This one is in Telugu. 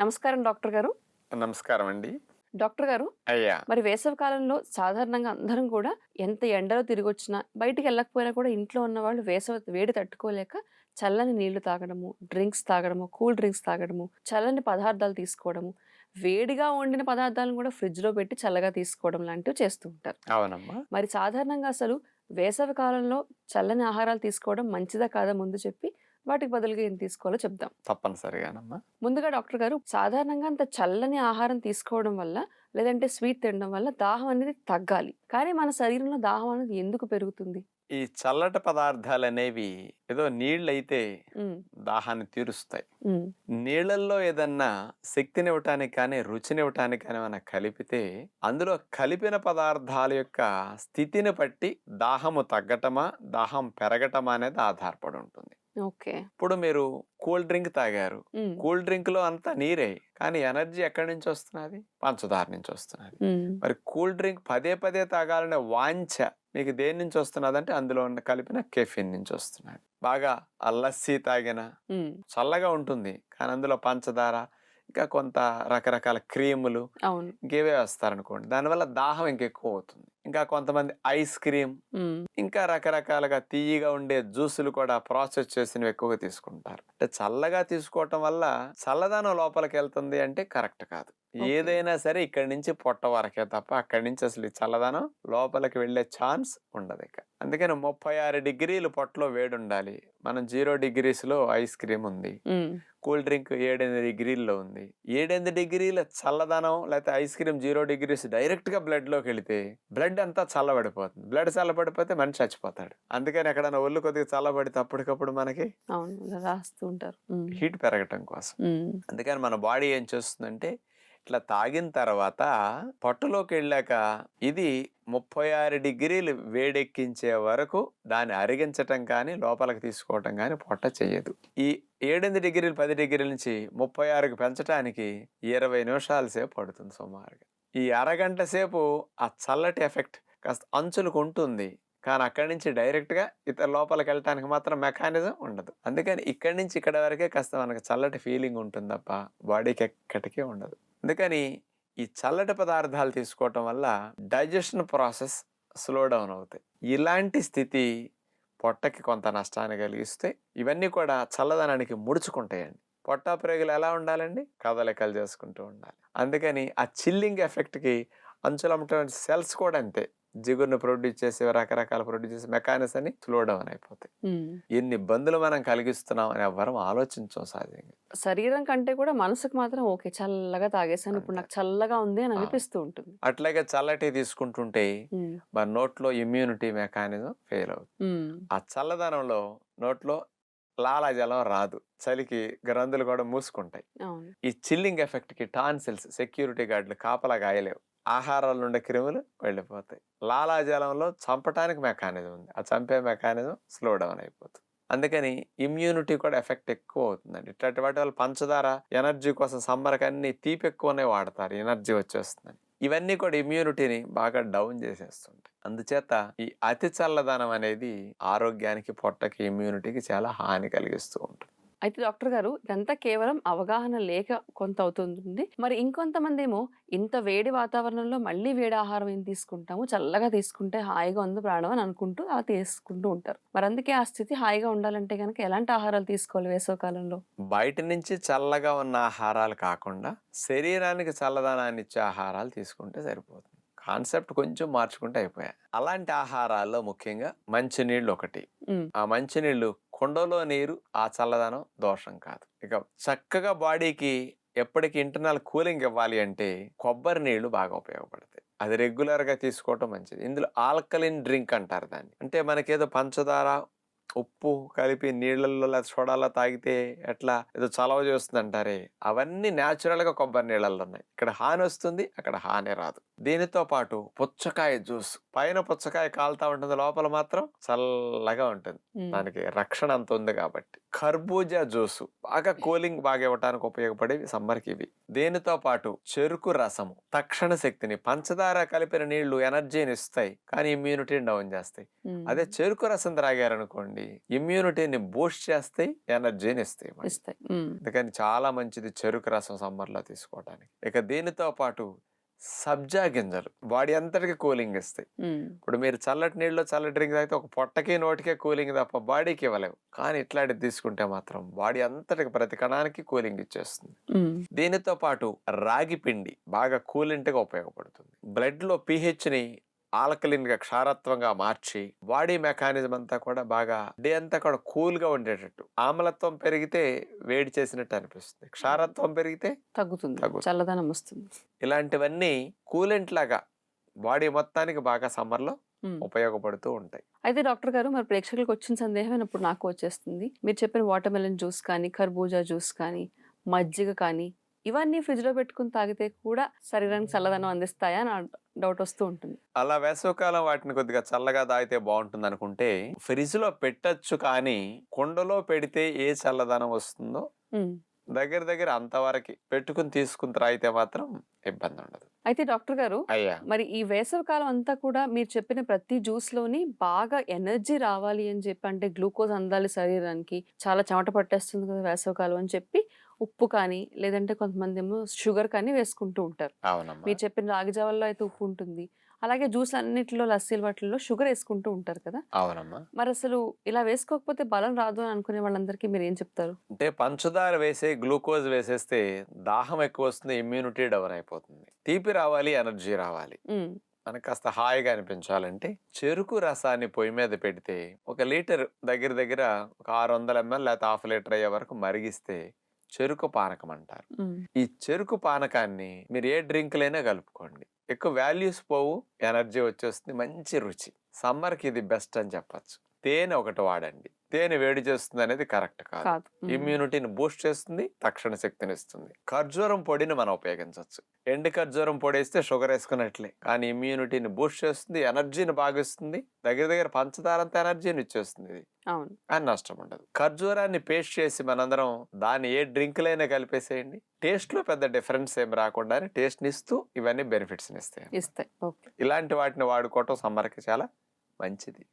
నమస్కారం డాక్టర్ గారు. నమస్కారం అండి. డాక్టర్ గారు అయ్యా. మరి వేసవి కాలంలో సాధారణంగా అందరం కూడా ఎంత ఎండలో తిరిగి వచ్చినా బయటికి వెళ్ళకపోయినా కూడా ఇంట్లో ఉన్న వాళ్ళు వేసవి వేడి తట్టుకోలేక చల్లని నీళ్ళు తాగడము డ్రింక్స్ తాగడము కూల్ డ్రింక్స్ తాగడము చల్లని పదార్థాలు తీసుకోవడము వేడిగా వండిన పదార్థాలను కూడా ఫ్రిడ్జ్లో పెట్టి చల్లగా తీసుకోవడం లాంటివి చేస్తూ ఉంటారు. అవునమ్మా. మరి సాధారణంగా అసలు వేసవి కాలంలో చల్లని ఆహారాలు తీసుకోవడం మంచిదా కాదా ముందు చెప్పి వాటికి బదులుగా ఏం తీసుకోవాలో చెప్దాం. తప్పనిసరిగానమ్మా. ముందుగా డాక్టర్ గారు సాధారణంగా అంత చల్లని ఆహారం తీసుకోవడం వల్ల లేదంటే స్వీట్ తినడం వల్ల దాహం అనేది తగ్గాలి. కానీ మన శరీరంలో దాహం అనేది ఎందుకు పెరుగుతుంది? ఈ చల్లటి పదార్థాలు అనేవి ఏదో నీళ్ళైతే ఉమ్, దాహాన్ని తీరుస్తాయి. నీళ్ళల్లో ఏదన్నా శక్తినివ్వటానికి కానీ రుచినివ్వటానికి కానీ మనం కలిపితే అందులో కలిపిన పదార్థాల యొక్క స్థితిని బట్టి దాహము తగ్గటమా దాహం పెరగటమా అనేది ఆధారపడి ఉంటుంది. ఇప్పుడు మీరు కూల్ డ్రింక్ తాగారు. కూల్ డ్రింక్లో అంతా నీరే. కానీ ఎనర్జీ ఎక్కడి నుంచి వస్తున్నది? పంచదార నుంచి వస్తున్నది. మరి కూల్ డ్రింక్ పదే పదే తాగాలనే వాంఛ మీకు దేని నుంచి వస్తున్నది అంటే అందులో ఉన్న కలిపిన కెఫిన్ నుంచి వస్తున్నది. బాగా లస్సీ తాగిన చల్లగా ఉంటుంది. కానీ అందులో పంచదార ఇంకా కొంత రకరకాల క్రీములు ఇంకేవే వేస్తారనుకోండి. దానివల్ల దాహం ఇంకెక్కువ అవుతుంది. ఇంకా కొంతమంది ఐస్ క్రీమ్ ఇంకా రకరకాలుగా తీయగా ఉండే జ్యూసులు కూడా ప్రాసెస్ చేసినవి ఎక్కువగా తీసుకుంటారు. అంటే చల్లగా తీసుకోవటం వల్ల చల్లదనం లోపలికి వెళ్తుంది అంటే కరెక్ట్ కాదు. ఏదైనా సరే ఇక్కడి నుంచి పొట్ట వరకే తప్ప అక్కడి నుంచి అసలు ఈ చల్లదనం లోపలికి వెళ్ళే ఛాన్స్ ఉండదు ఇక. అందుకని ముప్పై ఆరు డిగ్రీలు పొట్టలో వేడి ఉండాలి మనం జీరో డిగ్రీస్లో ఐస్ క్రీమ్ ఉంది. కూల్ డ్రింక్ ఏడెనిమిది డిగ్రీల్లో ఉంది. ఏడెనిమిది డిగ్రీల చల్లదనం లేకపోతే ఐస్ క్రీమ్ జీరో డిగ్రీస్ డైరెక్ట్గా బ్లడ్లోకి వెళితే బ్లడ్ అంతా చల్లబడిపోతుంది. బ్లడ్ చల్లబడిపోతే మనిషి చచ్చిపోతాడు. అందుకని ఎక్కడైనా ఒళ్ళు కొద్దిగా చల్లబడితే అప్పటికప్పుడు మనకి రాస్తూ ఉంటారు. హీట్ పెరగటం కోసం. అందుకని మన బాడీ ఏం చేస్తుందంటే ఇట్లా తాగిన తర్వాత పొట్టలోకి వెళ్ళాక ఇది ముప్పై ఆరు డిగ్రీలు వేడెక్కించే వరకు దాన్ని అరిగించటం కానీ లోపలికి తీసుకోవటం కానీ పొట్ట చేయదు ఈ ఏడెనిమిది డిగ్రీలు పది డిగ్రీల నుంచి ముప్పై ఆరుకు పెంచడానికి ఇరవై నిమిషాల సేపు పడుతుంది సుమారుగా. ఈ అరగంట సేపు ఆ చల్లటి ఎఫెక్ట్ కాస్త అంచులకు ఉంటుంది. కానీ అక్కడి నుంచి డైరెక్ట్గా ఇతర లోపలికి వెళ్ళటానికి మాత్రం మెకానిజం ఉండదు. అందుకని ఇక్కడి నుంచి ఇక్కడ వరకే కాస్త మనకు చల్లటి ఫీలింగ్ ఉంటుంది తప్ప బాడీకి ఎక్కడికే ఉండదు. అందుకని ఈ చల్లటి పదార్థాలు తీసుకోవటం వల్ల డైజెషన్ ప్రాసెస్ స్లో డౌన్ అవుతాయి. ఇలాంటి స్థితి పొట్టకి కొంత నష్టాన్ని కలిగిస్తే ఇవన్నీ కూడా చల్లదనానికి ముడుచుకుంటాయండి. పొట్ట ప్రేగులు ఎలా ఉండాలండి? కదలికలు చేసుకుంటూ ఉండాలి. అందుకని ఆ చిల్లింగ్ ఎఫెక్ట్కి అంచులమ్మటువంటి సెల్స్ కూడా అంతే. జిగురును ప్రొడ్యూస్ చేసే రకరకాల ప్రొడ్యూస్ చేసే మెకానిజం అని స్లో డౌన్ అయిపోతాయి. ఎన్ని ఇబ్బందులు మనం కలిగిస్తున్నాం అని ఎవ్వరం ఆలోచించాం సహజంగా. శరీరం కంటే కూడా మనసుకు మాత్రం ఓకే చల్లగా తాగేసాను ఇప్పుడు నాకు చల్లగా ఉంది అని. అనిపిస్తూ ఉంటుంది. అట్లాగే చల్లటి తీసుకుంటుంటే మన నోట్లో ఇమ్యూనిటీ మెకానిజం ఫెయిల్ అవుతుంది. ఆ చల్లదనంలో నోట్లో లాలాజలం రాదు. చలికి గ్రంథులు కూడా మూసుకుంటాయి. ఈ చిల్లింగ్ ఎఫెక్ట్కి టాన్సిల్స్ సెక్యూరిటీ గార్డులు కాపలా గాయలేవు ఆహారాలు ఉండే క్రిములు వెళ్ళిపోతాయి. లాలాజలంలో చంపటానికి మెకానిజం ఉంది. ఆ చంపే మెకానిజం స్లో డౌన్ అయిపోతుంది. అందుకని ఇమ్యూనిటీ కూడా ఎఫెక్ట్ ఎక్కువ అవుతుందండి. ఇట్లాంటి వాటి వల్ల పంచదార ఎనర్జీ కోసం సమ్మర్కి అన్ని తీపి ఎక్కువనే వాడతారు. ఎనర్జీ వచ్చేస్తుందని. ఇవన్నీ కూడా ఇమ్యూనిటీని బాగా డౌన్ చేసేస్తుంటాయి. అందుచేత ఈ అతి చల్లదనం అనేది ఆరోగ్యానికి పొట్టకి ఇమ్యూనిటీకి చాలా హాని కలిగిస్తూ ఉంటుంది. అయితే డాక్టర్ గారు ఇదంతా కేవలం అవగాహన లేక కొంత అవుతుంది మరి ఇంకొంతమంది ఏమో ఇంత వేడి వాతావరణంలో మళ్ళీ వేడి ఆహారం ఏం తీసుకుంటాము? చల్లగా తీసుకుంటే హాయిగా ఉంది ప్రాణం అని అనుకుంటూ అలా తీసుకుంటూ ఉంటారు. మరి అందుకే ఆ స్థితి హాయిగా ఉండాలంటే కనుక ఎలాంటి ఆహారాలు తీసుకోవాలి వేసవి కాలంలో బయట నుంచి చల్లగా ఉన్న ఆహారాలు కాకుండా శరీరానికి చల్లదనాన్ని ఇచ్చే ఆహారాలు తీసుకుంటే సరిపోతుంది. కాన్సెప్ట్ కొంచెం మార్చుకుంటే అయిపోయాయి. అలాంటి ఆహారాల్లో ముఖ్యంగా మంచినీళ్ళు ఒకటి. ఆ మంచినీళ్ళు కుండలో నీరు ఆ చల్లదనం దోషం కాదు. ఇక చక్కగా బాడీకి ఎప్పటికి ఇంటర్నల్ కూలింగ్ ఇవ్వాలి అంటే కొబ్బరి నీళ్ళు బాగా ఉపయోగపడతాయి. అది రెగ్యులర్గా తీసుకోవటం మంచిది. ఇందులో ఆల్కలిన్ డ్రింక్ అంటారు దాన్ని. అంటే మనకేదో పంచదార ఉప్పు కలిపి నీళ్ళల్లో సోడాలో తాగితే ఎట్లా? ఏదో చలవ చేస్తుంది అంటారే అవన్నీ న్యాచురల్గా కొబ్బరి నీళ్ళల్లో ఉన్నాయి. ఇక్కడ హాని వస్తుంది అక్కడ హాని రాదు. దీనితో పాటు పుచ్చకాయ జ్యూస్. పైన పుచ్చకాయ కాలుతా ఉంటుంది లోపల మాత్రం చల్లగా ఉంటుంది. దానికి రక్షణ అంత ఉంది కాబట్టి. కర్బూజా జ్యూస్. బాగా కూలింగ్ బాగా ఇవ్వడానికి ఉపయోగపడేవి సమ్మర్కి ఇవి దీనితో పాటు చెరుకు రసము తక్షణ శక్తిని పంచదార కలిపిన నీళ్ళు ఎనర్జీని ఇస్తాయి. కానీ ఇమ్యూనిటీని డౌన్ చేస్తాయి. అదే చెరుకు రసం త్రాగారనుకోండి అనుకోండి ఇమ్యూనిటీని బూస్ట్ చేస్తాయి ఎనర్జీని ఇస్తాయి అందుకని చాలా మంచిది చెరుకు రసం సమ్మర్లో తీసుకోవడానికి ఇక దీనితో పాటు సబ్జా గింజలు బాడీ అంతటికి కూలింగ్ ఇస్తాయి. ఇప్పుడు మీరు చల్లటి నీళ్ళు చల్లటి డ్రింక్ తాగితే ఒక పొట్టకి నోటికే కూలింగ్ తప్ప బాడీకి ఇవ్వలేవు. కానీ ఇట్లాంటిది తీసుకుంటే మాత్రం బాడీ అంతటికి ప్రతి కణానికి కూలింగ్ ఇచ్చేస్తుంది. దీనితో పాటు రాగి పిండి బాగా కూలింట్గా ఉపయోగపడుతుంది. బ్లడ్లో pH ని ఆల్కలిన్గా క్షారత్వంగా మార్చి బాడీ మెకానిజం అంతా కూడా బాగా డే అంతా కూడా కూల్గా ఉండేటట్టు. ఆమ్లత్వం పెరిగితే వేడి చేసినట్టు అనిపిస్తుంది. క్షారత్వం పెరిగితే తగ్గుతుంది. చల్లదనం వస్తుంది. ఇలాంటివన్నీ కూలెంట్ లాగా బాడీ మొత్తానికి బాగా summer లో ఉమ్. ఉపయోగపడుతూ ఉంటాయి. అయితే డాక్టర్ గారు మరి ప్రేక్షకులకు వచ్చిన సందేహం ఇప్పుడు నాకు వచ్చేస్తుంది. మీరు చెప్పిన వాటర్ మెలన్ జ్యూస్ కానీ కర్బూజా జ్యూస్ కానీ మజ్జిగ కానీ ఇవన్నీ ఫ్రిడ్జ్లో పెట్టుకుని తాగితే కూడా శరీరానికి చల్లదనం అందిస్తాయా అని డౌట్ వస్తూ ఉంటుంది. అలా వేసవకాలం వాటిని కొద్దిగా చల్లగా తాగితే బాగుంటుంది అనుకుంటే ఫ్రిడ్జ్లో పెట్టచ్చు కానీ కుండలో పెడితే ఏ చల్లదనం వస్తుందో. దగ్గర దగ్గర అంతవరకు పెట్టుకుని తీసుకుని త్రాగితే మాత్రం ఇబ్బంది ఉండదు. అయితే డాక్టర్ గారు అయ్యా. మరి ఈ వేసవి కాలం అంతా కూడా మీరు చెప్పిన ప్రతి జ్యూస్లోని బాగా ఎనర్జీ రావాలి అని చెప్పి అంటే గ్లూకోజ్ అందాలి శరీరానికి చాలా చెమట పట్టేస్తుంది కదా వేసవి కాలం అని చెప్పి ఉప్పు కానీ లేదంటే కొంతమంది ఏమో షుగర్ కానీ వేసుకుంటూ ఉంటారు. మీరు చెప్పిన రాగి జావల్లో అయితే ఉప్పు ఉంటుంది. అలాగే జ్యూస్ అన్నిటిలో లస్సీలు వాటిల్లో షుగర్ వేసుకుంటూ ఉంటారు కదా! అవునమ్మా. మరి అసలు ఇలా వేసుకోకపోతే బలం రాదు అని అనుకునే వాళ్ళందరికీ మీరు ఏం చెప్తారు? అంటే పంచదార వేసే గ్లూకోజ్ వేసేస్తే దాహం ఎక్కువ వస్తుంది ఇమ్యూనిటీ డౌన్ అయిపోతుంది. తీపి రావాలి ఎనర్జీ రావాలి. మనకు కాస్త హాయిగా అనిపించాలంటే చెరుకు రసాన్ని పొయ్యి మీద పెడితే ఒక లీటర్ దగ్గర దగ్గర ఒక ఆరు వందల ఎంఎల్ లేకపోతే హాఫ్ లీటర్ అయ్యే వరకు మరిగిస్తే చెరుకు పానకం అంటారు. ఈ చెరుకు పానకాన్ని మీరు ఏ డ్రింక్లైనా కలుపుకోండి. ఎక్కువ వాల్యూస్ పోవు ఎనర్జీ వచ్చేస్తుంది మంచి రుచి. సమ్మర్కి ఇది బెస్ట్ అని చెప్పచ్చు. తేనె ఒకటి వాడండి. తేనె వేడి చేస్తుంది అనేది కరెక్ట్ కాదు. ఇమ్యూనిటీని బూస్ట్ చేస్తుంది తక్షణ శక్తిని ఇస్తుంది. ఖర్జూరం పొడిని మనం ఉపయోగించవచ్చు. ఎండు ఖర్జూరం పొడి వేస్తే షుగర్ వేసుకున్నట్లే. కానీ ఇమ్యూనిటీని బూస్ట్ చేస్తుంది ఎనర్జీని బాగిస్తుంది. దగ్గర దగ్గర పంచదార అంత ఎనర్జీని ఇచ్చేస్తుంది ఇది. అని నష్టం ఉండదు. ఖర్జూరాన్ని పేస్ట్ చేసి మనందరం దాన్ని ఏ డ్రింక్లైనా కలిపేసేయండి. టేస్ట్లో పెద్ద డిఫరెన్స్ ఏం రాకుండా టేస్ట్ ఇస్తూ ఇవన్నీ బెనిఫిట్స్ ఇస్తాయి. ఇస్తాయి ఇలాంటి వాటిని వాడుకోవటం సమ్మర్కి చాలా మంచిది.